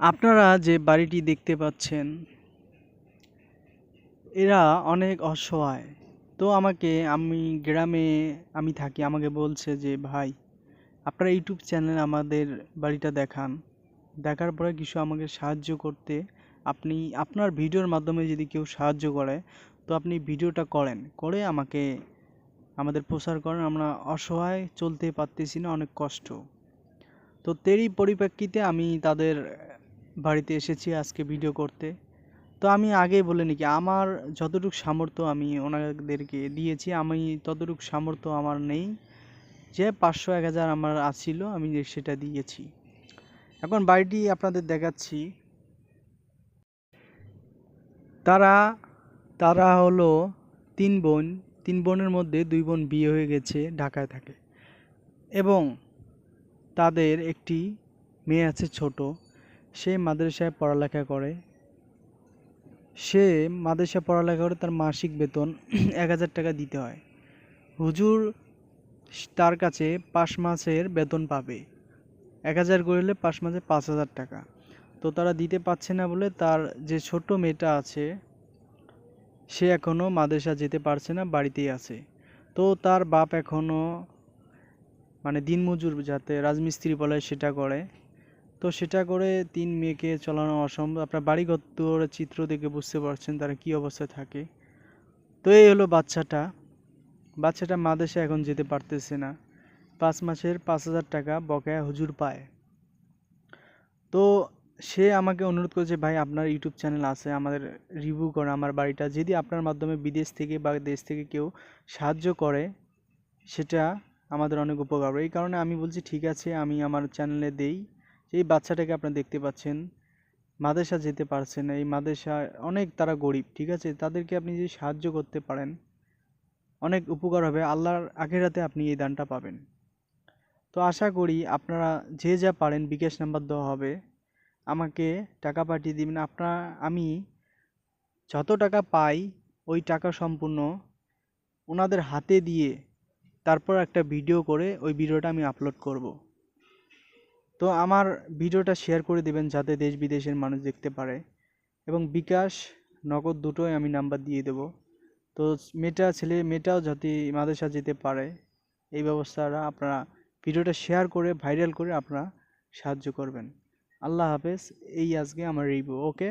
আপনারা যে বাড়িটি দেখতে পাচ্ছেন, এরা অনেক অসহায়। তো আমাকে, আমি গ্রামে, আমি থাকি, আমাকে বলছে যে, ভাই, আপনারা ইউটিউব চ্যানেল আমাদের বাড়িটা দেখান। দেখার পরে কিছু আমাকে সাহায্য করতে। আপনি, আপনার ভিডিওর মাধ্যমে যদি কেউ সাহায্য করে, তো আপনি ভিডিওটা করেন। করে আমাকে, আমাদের প্রচার করেন। আমরা অসহায়, চলতে পারতেছি না, অনেক কষ্ট। তো তেরই পরিপ্রেক্ষিতে আমি তাদের বাড়িতে এসেছি আজকে ভিডিও করতে। তো আমি আগেই বলে নিই কি, আমার যতটুকু সামর্থ্য আমি ওনাদেরকে দিয়েছি, আমি ততটুকু সামর্থ্য আমার নেই যে পাঁচশো, এক হাজার আমার আছিল, আমি সেটা দিয়েছি। এখন বাড়িটি আপনাদের দেখাচ্ছি। তারা তারা হলো তিন বোন, তিন বোনের মধ্যে দুই বোন বিয়ে হয়ে গেছে, ঢাকায় থাকে। এবং তাদের একটি মেয়ে আছে ছোট। সে মাদ্রাসায় পড়ালেখা করে। সে মাদ্রাসায় পড়ালেখা করে তার মাসিক বেতন এক হাজার টাকা দিতে হয়। হুজুর তার কাছে পাঁচ মাসের বেতন পাবে। এক হাজার করলে পাঁচ মাসে পাঁচ হাজার টাকা। তো তারা দিতে পারছে না বলে তার যে ছোট মেয়েটা আছে, সে এখনও মাদ্রাসা যেতে পারছে না, বাড়িতেই আছে। তো তার বাপ এখনও মানে দিনমজুর যাতে রাজমিস্ত্রি বলে সেটা করে। তো সেটা করে তিন মেয়েকে চলানো অসম্ভব। আপনার বাড়িঘর চিত্র দেখে বুঝতে পারছেন তারা কি অবস্থায় থাকে। তো এই হলো বাচ্চাটা। বাচ্চাটা মাদেশে এখন যেতে পারতেছে না। পাঁচ মাসের পাঁচ হাজার টাকা বকেয়া হুজুর পায়। তো সে আমাকে অনুরোধ করেছে ভাই, আপনার ইউটিউব চ্যানেল আছে, আমাদের রিভিউ করে, আমার বাড়িটা। যদি আপনার মাধ্যমে বিদেশ থেকে বা দেশ থেকে কেউ সাহায্য করে, সেটা আমাদের অনেক উপকার এই কারণে আমি বলছি, ঠিক আছে, আমি আমার চ্যানেলে দেই। এই বাচ্চাটাকে আপনারা দেখতে পাচ্ছেন মাদেশা যেতে পারছে না, এই মাদেশা অনেক তারা গরিব, ঠিক আছে? তাদেরকে আপনি যদি সাহায্য করতে পারেন, অনেক উপকার হবে, আল্লাহর আগের আখেরাতে আপনি এই দানটা পাবেন। তো আশা করি আপনারা যে যা পারেন, বিকাশ নাম্বার দেওয়া হবে, আমাকে টাকা পাঠিয়ে দিবেন। আপনারা, আমি যত টাকা পাই, ওই টাকা সম্পূর্ণ ওনাদের হাতে দিয়ে তারপর একটা ভিডিও করে ওই ভিডিওটা আমি আপলোড করব। তো আমার ভিডিওটা শেয়ার করে দেবেন যাতে দেশ বিদেশের মানুষ দেখতে পারে। এবং বিকাশ, নগদ দুটোই আমি নাম্বার দিয়ে দেব। তো মেয়েটা, ছেলে, মেয়েটাও যাতে মাদেশা যেতে পারে, এই ব্যবস্থাটা আপনারা ভিডিওটা শেয়ার করে ভাইরাল করে আপনারা সাহায্য করবেন। আল্লাহ হাফেজ, এই আজকে আমার রিভিউ ওকে